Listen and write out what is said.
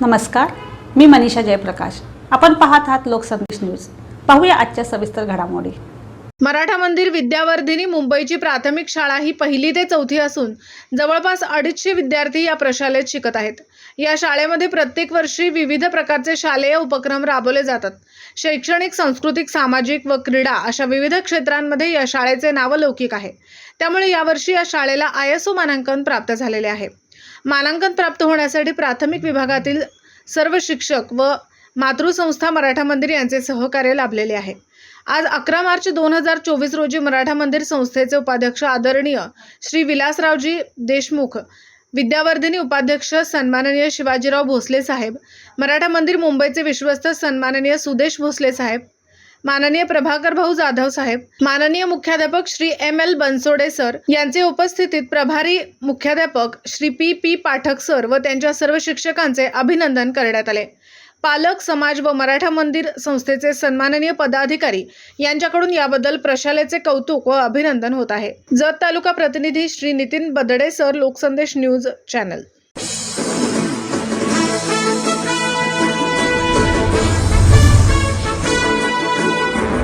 नमस्कार मी मनीषा जयप्रकाश. आपण पाहत आहात लोकसंदेश न्यूज. पाहूया आजच्या सविस्तर घडामोडी. मराठा मंदिर विद्यावर्धिनी मुंबईची प्राथमिक शाळा ही पहिली ते चौथी असून जवळपास अडीचशे विद्यार्थी या प्रशालेत शिकत आहेत. या शाळेमध्ये प्रत्येक वर्षी विविध प्रकारचे शालेय उपक्रम राबवले जातात. शैक्षणिक सांस्कृतिक सामाजिक व क्रीडा अशा विविध क्षेत्रांमध्ये या शाळेचे नावलौकिक आहे. त्यामुळे यावर्षी या शाळेला आय एस ओ मानांकन प्राप्त झालेले आहे. मानांकन प्राप्त होण्यासाठी प्राथमिक विभागातील सर्व शिक्षक व मातृसंस्था मराठा मंदिर यांचे सहकार्य लाभलेले आहे. आज अकरा मार्च दोन हजार चोवीस रोजी मराठा मंदिर संस्थेचे उपाध्यक्ष आदरणीय श्री विलासरावजी देशमुख विद्यावर्धिनी उपाध्यक्ष सन्माननीय शिवाजीराव भोसले साहेब मराठा मंदिर मुंबईचे विश्वस्त सन्माननीय सुदेश भोसले साहेब माननीय प्रभाकर भाऊ जाधव साहेब माननीय मुख्याध्यापक Shri M L Bansode sir यांचे उपस्थितीत प्रभारी मुख्याध्यापक Shri P P Pathak sir व त्यांच्या सर्व शिक्षकांचे अभिनंदन करण्यात आले. पालक समाज व मराठा मंदिर संस्थेचे सन्माननीय पदाधिकारी यांच्याकडून याबद्दल प्रशालेचे कौतुक व अभिनंदन होत आहे. जत तालुका प्रतिनिधी Shri Nitin Badade sir Loksandesh news channel.